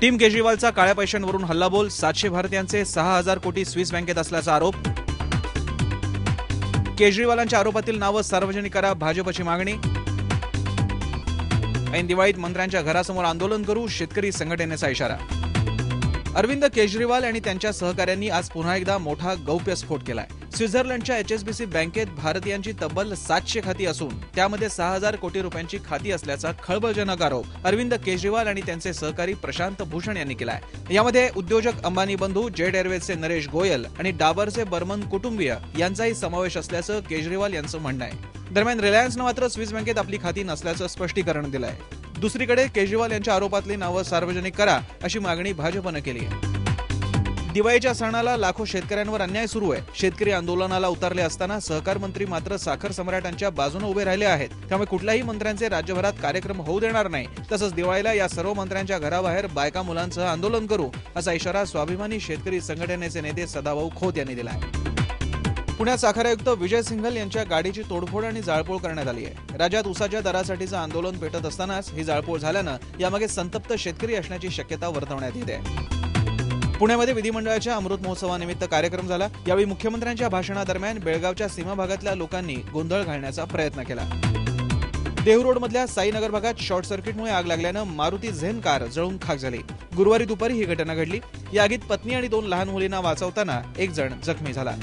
Team केजरीवालचा काळ्या पैशांवरून हल्लाबोल सातशे भारतीयांचे सहा हजार कोटी स्विस बँकेत असल्याचा आरोप. केजरीवालांच्या आरोपातील नावं सार्वजनिक करा भाजपची मागणी. ऐन दिवाळीत मंत्र्यांच्या घरासमोर आंदोलन करू शेतकरी संघटनेचा इशारा. अरविंद केजरीवाल आणि त्यांच्या सहकाऱ्यांनी आज पुन्हा एकदा मोठा गौप्यस्फोट केलाय. स्वित्झर्लंडच्या एचएसबीसी बँकेत भारतीयांची तब्बल सातशे खाती असून त्यामध्ये सहा हजार कोटी रुपयांची खाती असल्याचा खळबळजनक आरोप अरविंद केजरीवाल आणि त्यांचे सहकारी प्रशांत भूषण यांनी केलाय. यामध्ये उद्योजक अंबानी बंधू जेट एअरवेजचे नरेश गोयल आणि डाबरचे बर्मन कुटुंबीय यांचाही समावेश असल्याचं केजरीवाल यांचं म्हणणं आहे. दरम्यान रिलायन्सनं मात्र स्विस बँकेत आपली खाती नसल्याचं स्पष्टीकरण दिलंय. दुसरीकडे केजरीवाल यांच्या आरोपातली नावं सार्वजनिक करा अशी मागणी भाजपनं केली आहे. दिवाळीच्या सणाला लाखो शेतकऱ्यांवर अन्याय सुरू आहे. शेतकरी आंदोलनाला उतरले असताना सहकार मंत्री मात्र साखर सम्राटांच्या बाजूने उभे राहिले आहेत. त्यामुळे कुठल्याही मंत्र्यांचे राज्यभरात कार्यक्रम होऊ देणार नाही. तसंच दिवाळीला या सर्व मंत्र्यांच्या घराबाहेर बायका मुलांसह आंदोलन करू असा इशारा स्वाभिमानी शेतकरी संघटनेचे नेते सदाभाऊ खोत यांनी दिला आहे पुण्यात साखर आयुक्त विजय सिंघल यांच्या गाडीची तोडफोड आणि जाळपोळ करण्यात आली आहे. राज्यात उसाच्या दरासाठीचं आंदोलन पेटत असतानाच ही जाळपोळ झाल्यानं यामागे संतप्त शेतकरी असण्याची शक्यता वर्तवण्यात येते. पुण्यामध्ये विधिमंडळाच्या अमृत महोत्सवानिमित्त कार्यक्रम झाला. यावेळी मुख्यमंत्र्यांच्या भाषणादरम्यान बेळगावच्या सीमा भागातल्या लोकांनी गोंधळ घालण्याचा प्रयत्न केला. देहरोडमधल्या साईनगर भागात शॉर्ट सर्किटमुळे आग लागल्यानं मारुती झेन कार जळून खाक झाली. गुरुवारी दुपारी ही घटना घडली. या आगीत पत्नी आणि दोन लहान मुलींना वाचवताना एक जण जखमी झाला.